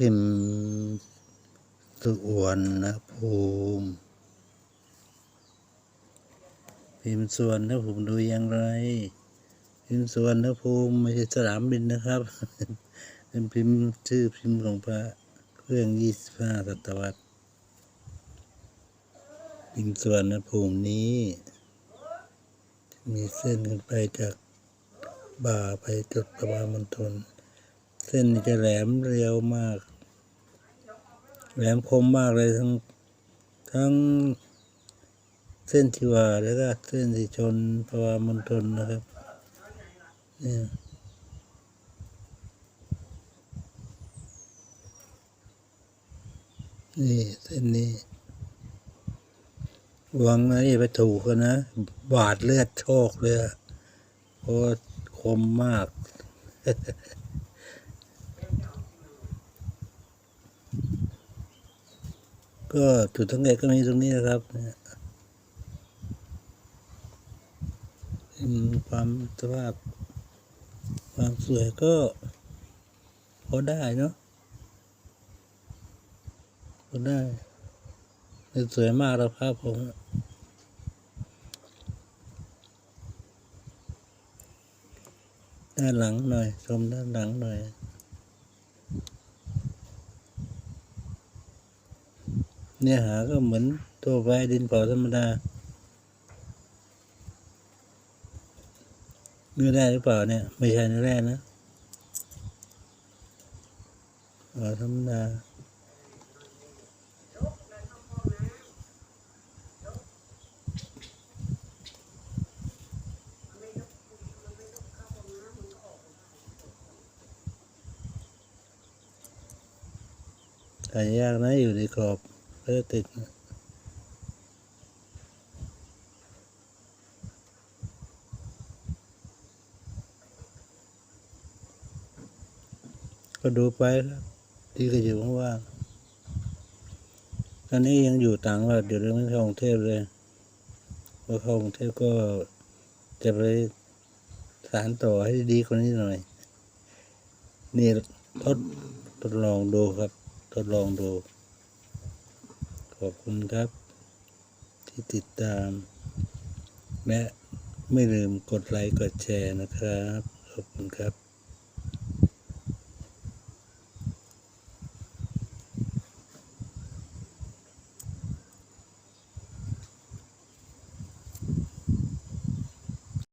พิมพ์สุวรรณภูมิพิมพ์สุวรรณภูมิดูอย่างไร พิมพ์สุวรรณภูมิไม่ใช่สนามบินนะครับ เป็นพิมพ์ชื่อพิมพ์ของพระเครื่องยี่สิบห้าศตวรรษพิมพ์สุวรรณภูมินี้ มีเส้นขึ้นไปจากบ่าไปจุดประมาณมณฑลเส้นจะแหลมเรียวมาก แหลมคมมากเลยทั้งทั้งเส้นที่ว่าแล้วก็เส้นที่ชนประมามณฑลนะครับนี่นี่เส้นนี้หวังนะอย่าไปถูกกันนะ บาดเลือดโชกเลยเพราะคมมาก ก็จุดสังเกตก็มีตรงนี้นะครับความสภาพ ความสวยก็พอได้เนาะพอได้สวยมากแล้วครับผมด้านหลังหน่อย ชมด้านหลังหน่อย เนื้อหาก็เหมือนตัวไปดินเผาธรรมดาเนื้อได้หรือเปล่าเนี่ย ไม่ใช่เนื้อแร่นะเผาธรรมดาหายากนะอยู่ในกรอบ ก็จะติดนะก็ดูไปครับที่ก็อยู่ว่างๆตอนนี้ยังอยู่ต่างจังหวัดอยู่ยังไม่เข้ากรุงเทพเลยพอเข้ากรุงเทพก็จะไปสารต่อให้ดีกว่านี้หน่อย นี่ทดทดลองดูครับ ทดลองดู อบคุณครับ ที่ติดตาม และไม่ลืมกดไลค์กดแชร์นะครับ ขอบคุณครับ